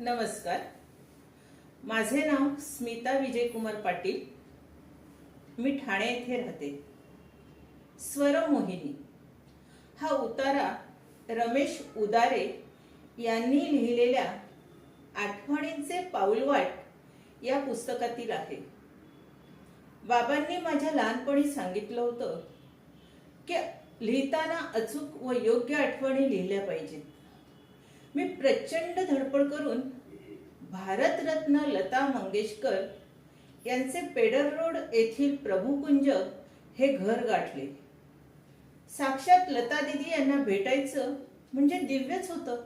नमस्कार. माझे नाव स्मिता विजयकुमार पाटील. मी ठाणे येथे राहते. स्वरमोहिनी हा उतारा रमेश उदारे यांनी लिहिलेल्या आठवणींचे पाऊलवाट या पुस्तकातील आहे. बाबांनी माझ्या लहानपणी सांगितलं होतं की लिहिताना अचूक व योग्य आठवणी लिहिल्या पाहिजेत. मी प्रचंड धडपड करून भारतरत्न लता मंगेशकर यांचे पेडर रोड येथील प्रभुकुंज हे घर गाठले. साक्षात लता दिदी यांना भेटायचं म्हणजे दिव्यच होतं.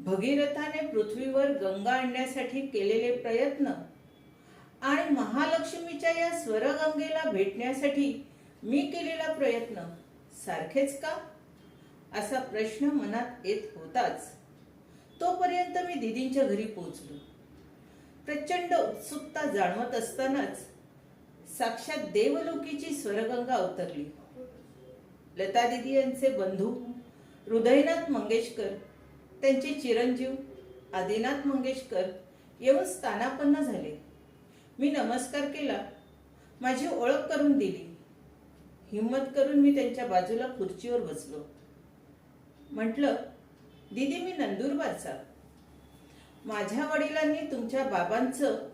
भगीरथाने पृथ्वीवर गंगा आणण्यासाठी केलेले प्रयत्न आणि महालक्ष्मीच्या या स्वरगंगेला भेटण्यासाठी मी केलेला प्रयत्न सारखेच का? असा प्रश्न मनात येत होताच. तोपर्यंत मी दिदींच्या घरी पोहोचलो. प्रचंड उत्सुकता जाणवत असतानाच साक्षात देवलोकीची स्वरगंगा अवतरली लता दिदी यांचे बंधू हृदयनाथ मंगेशकर त्यांचे चिरंजीव आदिनाथ मंगेशकर येऊन स्थानापन्न झाले. मी नमस्कार केला माझी ओळख करून दिली. हिंमत करून मी त्यांच्या बाजूला खुर्चीवर बसलो. म्हटलं दीदी मी नंदुरबारचा. माझ्या वडिलांनी तुमच्या बाबांचं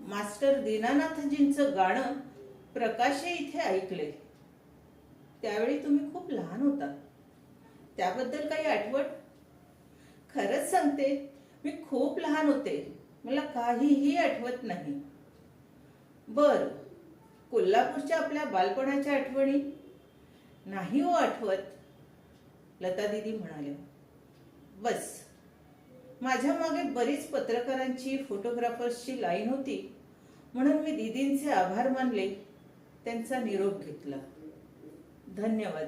मास्टर दीनानाथजींचं गाणं प्रकाशे इथे ऐकले. त्यावेळी तुम्ही खूप लहान होता. त्याबद्दल काही आठवण? खरंच सांगते मी खूप लहान होते. मला काहीही आठवत नाही. बर. कोल्हापूरच्या आपल्या बालपणाच्या आठवणी? नाही हो आठवत. लता दिदी म्हणाल्या बस. माझ्या मागे बरीच पत्रकारांची फोटोग्राफर्सची लाईन होती. म्हणून मी दिदींचे आभार मानले. त्यांचा निरोप घेतला. धन्यवाद.